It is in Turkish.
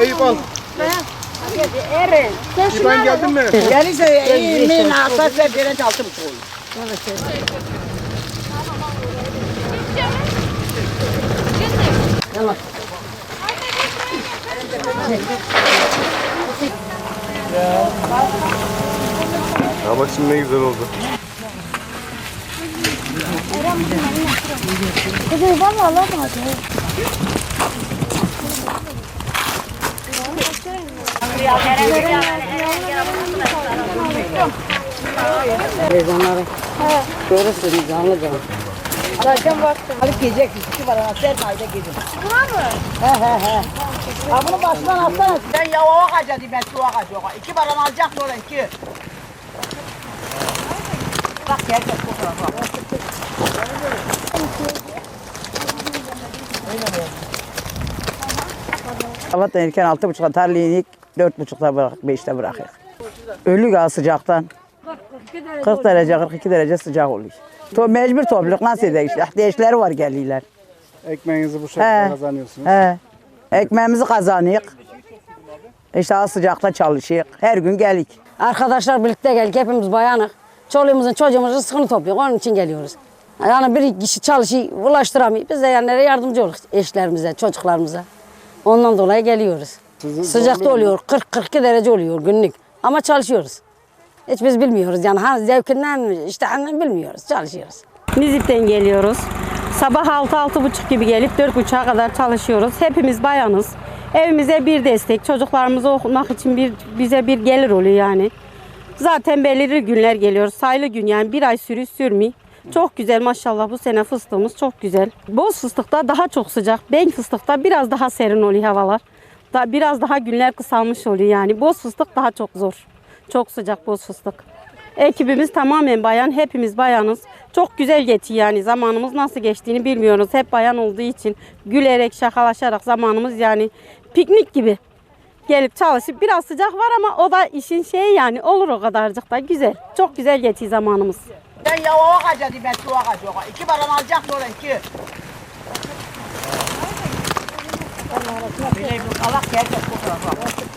Eyüp al. İbrahim geldin mi? Gelirse iyi min asas ve birinci altı buçuk olur. Ya bak şimdi ne güzel oldu. Kızım valla alamadı. Biz onları görürsünüz canlı Alacağım baktım. Alıp gidecek. İki var ana. Sen ayda gidin. Buna mı? He he he. Ha bunu baştan alsana. Ben yavağa kaçacağım. Ben suya kaçacağım. İki baran alacak sonra iki. Bak gerçek fotoğrafı. Sabah erken altı buçukta tarlaya inik, dört buçukta bırak, beşte bırakıyor. Ölü gaz sıcaktan. 40 derece, 42 derece sıcak oluyor. To mecbur topluyoruz, nasıl edek işte. İhtiyaçları var geliyorlar. Ekmeğinizi bu şekilde He. kazanıyorsunuz. He. Ekmeğimizi kazanıyoruz. İşte az sıcakta çalışıyoruz. Her gün gelik. Arkadaşlar birlikte geldik. Hepimiz bayanık. Çoluğumuzun çocuğumuzun rızkını topluyor. Onun için geliyoruz. Yani bir kişi çalışıyor, ulaştıramıyor. Biz de yani yardımcı oluruz eşlerimize, çocuklarımıza. Ondan dolayı geliyoruz. Sizi Sıcakta oluyor, 40-42 derece oluyor günlük. Ama çalışıyoruz. Hiç biz bilmiyoruz yani ha zevkinden mi, işte annem bilmiyoruz, çalışıyoruz. Nizip'ten geliyoruz. Sabah 6-6.30 gibi gelip 4.30'a kadar çalışıyoruz. Hepimiz bayanız. Evimize bir destek, çocuklarımızı okumak için bir bize bir gelir oluyor yani. Zaten belirli günler geliyor. Sayılı gün yani bir ay sürü sürmüyor. Çok güzel maşallah bu sene fıstığımız çok güzel. Boz fıstıkta daha çok sıcak. Ben fıstıkta biraz daha serin oluyor havalar. Da biraz daha günler kısalmış oluyor yani. Boz fıstık daha çok zor. Çok sıcak boz fıstık. Ekibimiz tamamen bayan, hepimiz bayanız. Çok güzel geçiyor yani zamanımız nasıl geçtiğini bilmiyoruz. Hep bayan olduğu için gülerek, şakalaşarak zamanımız yani piknik gibi. Gelip çalışıp biraz sıcak var ama o da işin şeyi yani olur o kadarcık da güzel. Çok güzel geçiyor zamanımız. Ben yavağa kaçacağım. Ben suya kaçacağım. İki baran alacak sonra iki. Bile bir kalak gerçek fotoğrafı.